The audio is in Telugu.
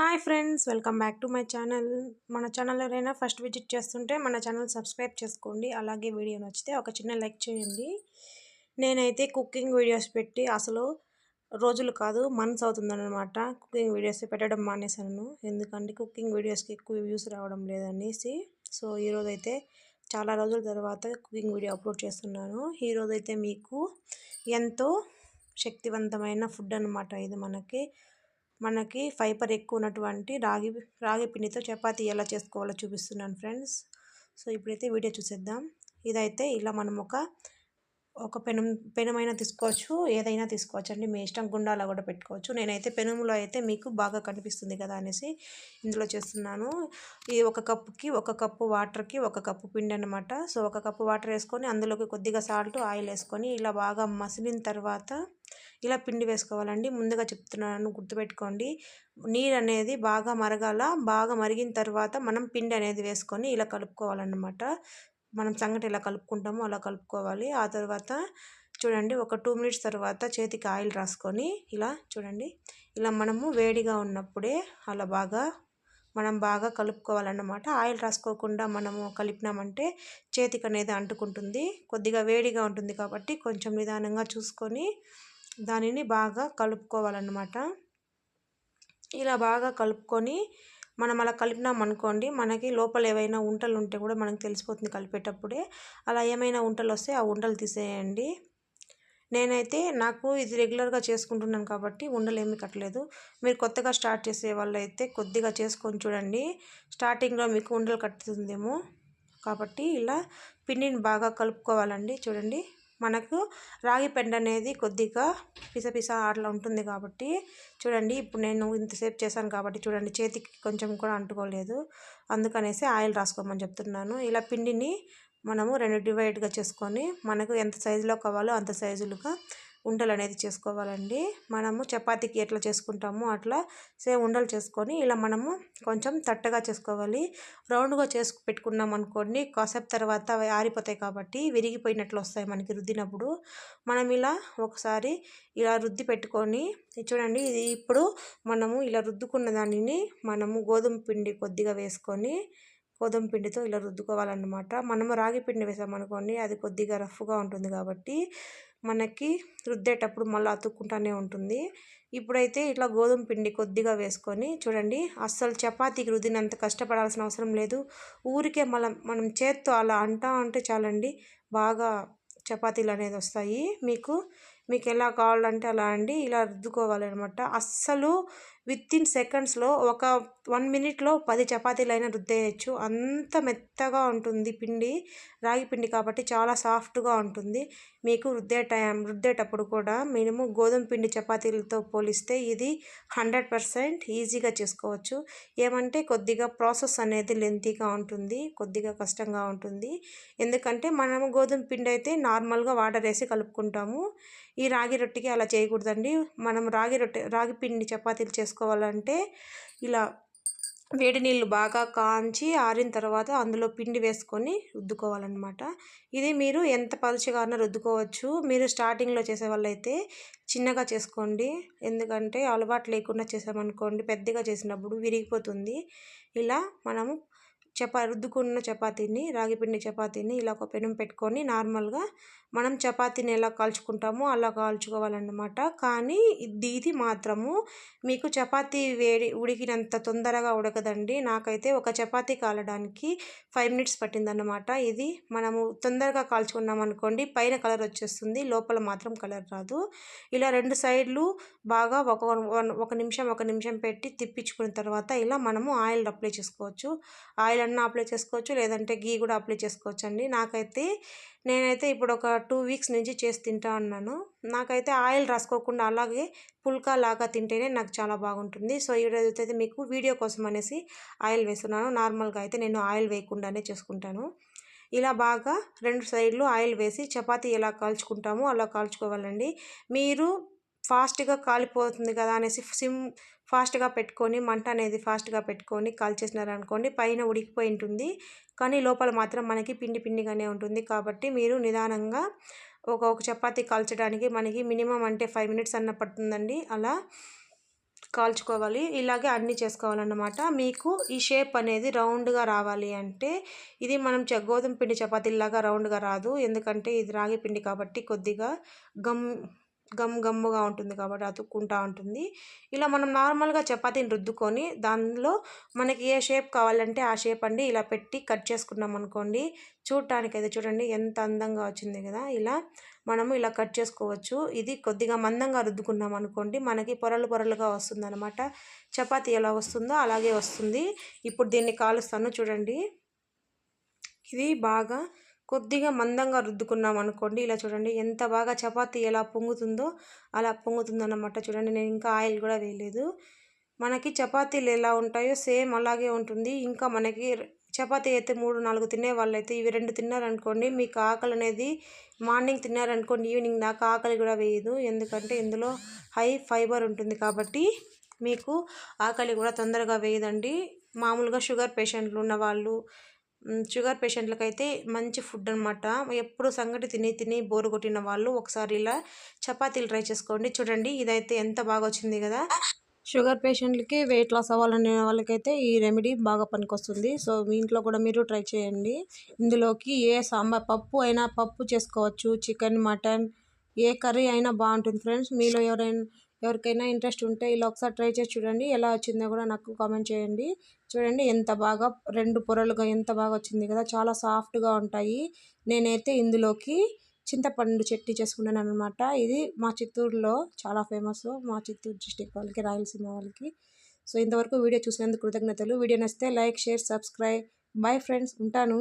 Hi friends welcome back to my channel. మన ఛానల్ ఎవరైనా ఫస్ట్ విజిట్ చేస్తుంటే మన ఛానల్ సబ్స్క్రైబ్ చేసుకోండి. అలాగే వీడియో నచ్చితే ఒక చిన్న లైక్ చేయండి. నేనైతే కుకింగ్ వీడియోస్ పెట్టి అసలు రోజులు కాదు మంత్స్ అవుతుందన్నమాట. కుకింగ్ వీడియోస్ పెట్టడం మానేశాను. ఎందుకంటే కుకింగ్ వీడియోస్కి ఎక్కువ వ్యూస్ రావడం లేదనేసి. సో ఈరోజు అయితే చాలా రోజుల తర్వాత కుకింగ్ వీడియో అప్లోడ్ చేస్తున్నాను. ఈరోజు అయితే మీకు ఎంతో శక్తివంతమైన ఫుడ్ అనమాట ఇది మనకి. మనకి ఫైబర్ ఎక్కువ ఉన్నటువంటి రాగి రాగి పిండితో చపాతీ ఎలా చేసుకోవాలో చూపిస్తున్నాను ఫ్రెండ్స్. సో ఇప్పుడైతే వీడియో చూసేద్దాం. ఇదైతే ఇలా మనం ఒక ఒక పెనం పెనమైనా తీసుకోవచ్చు ఏదైనా తీసుకోవచ్చు. అండి మీ ఇష్టం గుండాలో కూడా పెట్టుకోవచ్చు. నేనైతే పెనములో అయితే మీకు బాగా కనిపిస్తుంది కదా అనేసి ఇందులో చేస్తున్నాను. ఈ ఒక కప్పుకి ఒక కప్పు వాటర్కి ఒక కప్పు పిండి అనమాట సో ఒక కప్పు వాటర్ వేసుకొని అందులోకి కొద్దిగా సాల్ట్ ఆయిల్ వేసుకొని ఇలా బాగా మసిలిన తర్వాత ఇలా పిండి వేసుకోవాలండి. ముందుగా చెప్తున్నాను గుర్తుపెట్టుకోండి. నీరు అనేది బాగా మరగాల బాగా మరిగిన తర్వాత మనం పిండి అనేది వేసుకొని ఇలా కలుపుకోవాలన్నమాట. మనం సంగటి ఎలా కలుపుకుంటామో అలా కలుపుకోవాలి. ఆ తర్వాత చూడండి ఒక టూ మినిట్స్ తర్వాత చేతికి ఆయిల్ రాసుకొని ఇలా చూడండి ఇలా మనము వేడిగా ఉన్నప్పుడే అలా బాగా మనం బాగా కలుపుకోవాలన్నమాట. ఆయిల్ రాసుకోకుండా మనము కలిపినామంటే చేతికి అనేది అంటుకుంటుంది. కొద్దిగా వేడిగా ఉంటుంది కాబట్టి కొంచెం నిదానంగా చూసుకొని దానిని బాగా కలుపుకోవాలన్నమాట. ఇలా బాగా కలుపుకొని మనం అలా కలిపినాం అనుకోండి మనకి లోపల ఏవైనా ఉంటలు ఉంటే కూడా మనకు తెలిసిపోతుంది కలిపేటప్పుడే. అలా ఏమైనా ఉంటలు వస్తే ఆ ఉంటలు తీసేయండి. నేనైతే నాకు ఇది రెగ్యులర్గా చేసుకుంటున్నాను కాబట్టి ఉండలు ఏమీ కట్టలేదు. మీరు కొత్తగా స్టార్ట్ చేసే వాళ్ళు అయితే కొద్దిగా చేసుకొని చూడండి. స్టార్టింగ్లో మీకు ఉండలు కట్టుతుందేమో. కాబట్టి ఇలా పిండిని బాగా కలుపుకోవాలండి. చూడండి. మనకు రాగి పెండ అనేది కొద్దిగా పిసపిస అట్లా ఉంటుంది కాబట్టి చూడండి ఇప్పుడు నేను ఇంతసేపు చేశాను కాబట్టి చూడండి చేతికి కొంచెం కూడా అంటుకోలేదు. అందుకనేసి ఆయిల్ రాసుకోమని చెప్తున్నాను. ఇలా పిండిని మనము రెండు డివైడ్గా చేసుకొని మనకు ఎంత సైజులో కావాలో అంత సైజులుగా ఉండలు అనేది చేసుకోవాలండి. మనము చపాతీకి ఎట్లా చేసుకుంటామో అట్లా సేమ్ ఉండలు చేసుకొని ఇలా మనము కొంచెం తట్టగా చేసుకోవాలి. రౌండ్గా చేసి పెట్టుకున్నాం అనుకోండి కాసేపు తర్వాత అవి ఆరిపోతాయి కాబట్టి విరిగిపోయినట్లు వస్తాయి మనకి రుద్దినప్పుడు. మనం ఇలా ఒకసారి ఇలా రుద్ది పెట్టుకొని చూడండి ఇది ఇప్పుడు మనము ఇలా రుద్దుకున్న దానిని మనము గోధుమ పిండి కొద్దిగా వేసుకొని గోధుమ పిండితో ఇలా రుద్దుకోవాలన్నమాట. మనము రాగి పిండి వేసామనుకోండి అది కొద్దిగా రఫ్గా ఉంటుంది కాబట్టి మనకి రుద్దేటప్పుడు మళ్ళీ అతుక్కుంటానే ఉంటుంది. ఇప్పుడైతే ఇట్లా గోధుమ పిండి కొద్దిగా వేసుకొని చూడండి అస్సలు చపాతీకి రుద్దినంత కష్టపడాల్సిన అవసరం లేదు. ఊరికే మళ్ళీ మనం చేత్తో అలా అంటా అంటే చాలండి బాగా చపాతీలు అనేది వస్తాయి. మీకు మీకు ఎలా కావాలంటే అలా అండి ఇలా రుద్దుకోవాలన్నమాట. అస్సలు విత్ ఇన్ సెకండ్స్లో ఒక వన్ మినిట్లో పది చపాతీలైనా రుద్దేయచ్చు. అంత మెత్తగా ఉంటుంది పిండి రాగి పిండి కాబట్టి చాలా సాఫ్ట్గా ఉంటుంది. మీకు రుద్దే టైం రుద్దేటప్పుడు కూడా మేము గోధుమ పిండి చపాతీలతో పోలిస్తే ఇది హండ్రెడ్ పర్సెంట్ ఈజీగా చేసుకోవచ్చు. ఏమంటే కొద్దిగా ప్రాసెస్ అనేది లెంతీగా ఉంటుంది కొద్దిగా కష్టంగా ఉంటుంది. ఎందుకంటే మనము గోధుమ పిండి అయితే నార్మల్గా వాటర్ వేసి కలుపుకుంటాము. ఈ రాగి రొట్టెకి అలా చేయకూడదండి. మనం రాగి రొట్టె రాగి పిండి చపాతీలు చేసుకోవాలంటే ఇలా వేడి నీళ్ళు బాగా కాంచి ఆరిన తర్వాత అందులో పిండి వేసుకొని రుద్దుకోవాలన్నమాట. ఇది మీరు ఎంత పలుచగా అన్న రుద్దుకోవచ్చు. మీరు స్టార్టింగ్లో చేసే వాళ్ళైతే చిన్నగా చేసుకోండి. ఎందుకంటే అలవాటు లేకుండా చేసామనుకోండి పెద్దగా చేసినప్పుడు విరిగిపోతుంది. ఇలా మనము చపా రుద్దుకున్న చపాతీని రాగిపిండి చపాతీని ఇలా ఒక పెనం పెట్టుకొని నార్మల్గా మనం చపాతీని ఎలా కాల్చుకుంటామో అలా కాల్చుకోవాలన్నమాట. కానీ ఇది మాత్రము మీకు చపాతీ వేడి ఉడికినంత తొందరగా ఉడకదండి. నాకైతే ఒక చపాతీ కాలడానికి ఫైవ్ మినిట్స్ పట్టిందన్నమాట. ఇది మనము తొందరగా కాల్చుకున్నాం అనుకోండి పైన కలర్ వచ్చేస్తుంది లోపల మాత్రం కలర్ రాదు. ఇలా రెండు సైడ్లు బాగా ఒక ఒక నిమిషం ఒక నిమిషం పెట్టి తిప్పించుకున్న తర్వాత ఇలా మనము ఆయిల్ అప్లై చేసుకోవచ్చు. ఆయిల్ అన్న అప్లై చేసుకోవచ్చు లేదంటే గీ కూడా అప్లై చేసుకోవచ్చు అండి నాకైతే నేనైతే ఇప్పుడు ఒక టూ వీక్స్ నుంచి చేసి తింటా ఉన్నాను. నాకైతే ఆయిల్ రాసుకోకుండా అలాగే పుల్కా లాగా తింటేనే నాకు చాలా బాగుంటుంది. సో ఈరోజు అయితే మీకు వీడియో కోసం అనేసి ఆయిల్ వేస్తున్నాను. నార్మల్గా అయితే నేను ఆయిల్ వేయకుండానే చేసుకుంటాను. ఇలా బాగా రెండు సైడ్లు ఆయిల్ వేసి చపాతీ ఎలా కాల్చుకుంటామో అలా కాల్చుకోవాలండి. మీరు ఫాస్ట్గా కాలిపోతుంది కదా అనేసి సిమ్ ఫాస్ట్గా పెట్టుకొని మంట అనేది ఫాస్ట్గా పెట్టుకొని కాల్చేసినారనుకోండి పైన ఉడికిపోయి ఉంటుంది. కానీ లోపల మాత్రం మనకి పిండి పిండిగానే ఉంటుంది. కాబట్టి మీరు నిదానంగా ఒక ఒక చపాతీ కాల్చడానికి మనకి మినిమం అంటే ఫైవ్ మినిట్స్ అన్న పడుతుందండి అలా కాల్చుకోవాలి. ఇలాగే అన్నీ చేసుకోవాలన్నమాట. మీకు ఈ షేప్ అనేది రౌండ్గా రావాలి అంటే ఇది మనం గోధుమ పిండి చపాతీలాగా రౌండ్గా రాదు. ఎందుకంటే ఇది రాగి పిండి కాబట్టి కొద్దిగా గమ్ గమ్ గమ్ముగా ఉంటుంది కాబట్టి అతుక్కుంటా ఉంటుంది. ఇలా మనం నార్మల్గా చపాతీని రుద్దుకొని దానిలో మనకి ఏ షేప్ కావాలంటే ఆ షేప్ అండి ఇలా పెట్టి కట్ చేసుకున్నాం అనుకోండి. చూడటానికి అయితే చూడండి ఎంత అందంగా వచ్చింది కదా. ఇలా మనము ఇలా కట్ చేసుకోవచ్చు. ఇది కొద్దిగా మందంగా రుద్దుకున్నాం అనుకోండి మనకి పొరలు పొరలుగా వస్తుంది అనమాట చపాతీ ఎలా వస్తుందో అలాగే వస్తుంది. ఇప్పుడు దీన్ని కాలుస్తాను చూడండి. ఇది బాగా కొద్దిగా మందంగా రుద్దుకున్నాం అనుకోండి. ఇలా చూడండి ఎంత బాగా చపాతీ ఎలా పొంగుతుందో అలా పొంగుతుందన్నమాట. చూడండి నేను ఇంకా ఆయిల్ కూడా వేయలేదు. మనకి చపాతీలు ఎలా ఉంటాయో సేమ్ అలాగే ఉంటుంది. ఇంకా మనకి చపాతీ అయితే మూడు నాలుగు తినే వాళ్ళైతే ఇవి రెండు తిన్నారనుకోండి మీకు ఆకలి అనేది మార్నింగ్ తిన్నారనుకోండి ఈవినింగ్ దాకా ఆకలి కూడా వేయదు. ఎందుకంటే ఇందులో హై ఫైబర్ ఉంటుంది కాబట్టి మీకు ఆకలి కూడా తొందరగా వేయదండి. మామూలుగా షుగర్ పేషెంట్లు ఉన్న వాళ్ళు షుగర్ పేషెంట్లకు అయితే మంచి ఫుడ్ అనమాట ఎప్పుడు సంగటి తిని తిని బోరు కొట్టిన వాళ్ళు ఒకసారి ఇలా చపాతీలు ట్రై చేసుకోండి. చూడండి ఇదైతే ఎంత బాగా వచ్చింది కదా. షుగర్ పేషెంట్లకి వెయిట్ లాస్ అవ్వాలనే వాళ్ళకైతే ఈ రెమెడీ బాగా పనికొస్తుంది. సో మీ ఇంట్లో కూడా మీరు ట్రై చేయండి. ఇందులోకి ఏ సాంబార్ పప్పు అయినా పప్పు చేసుకోవచ్చు. చికెన్ మటన్ ఏ కర్రీ అయినా బాగుంటుంది ఫ్రెండ్స్. మీలో ఎవరైనా ఎవరికైనా ఇంట్రెస్ట్ ఉంటే ఇలా ఒకసారి ట్రై చేసి చూడండి. ఎలా వచ్చిందో కూడా నాకు కామెంట్ చేయండి. చూడండి ఎంత బాగా రెండు పొరలుగా ఎంత బాగా వచ్చింది కదా. చాలా సాఫ్ట్గా ఉంటాయి. నేనైతే ఇందులోకి చింతపండు చెట్టి చేసుకున్నాను అనమాట ఇది మా చిత్తూరులో చాలా ఫేమస్. మా చిత్తూరు డిస్టిక్ వాళ్ళకి రాయలసీమ వాళ్ళకి. సో ఇంతవరకు వీడియో చూసినందుకు కృతజ్ఞతలు. వీడియో నచ్చితే like share subscribe. Bye friends. ఉంటాను.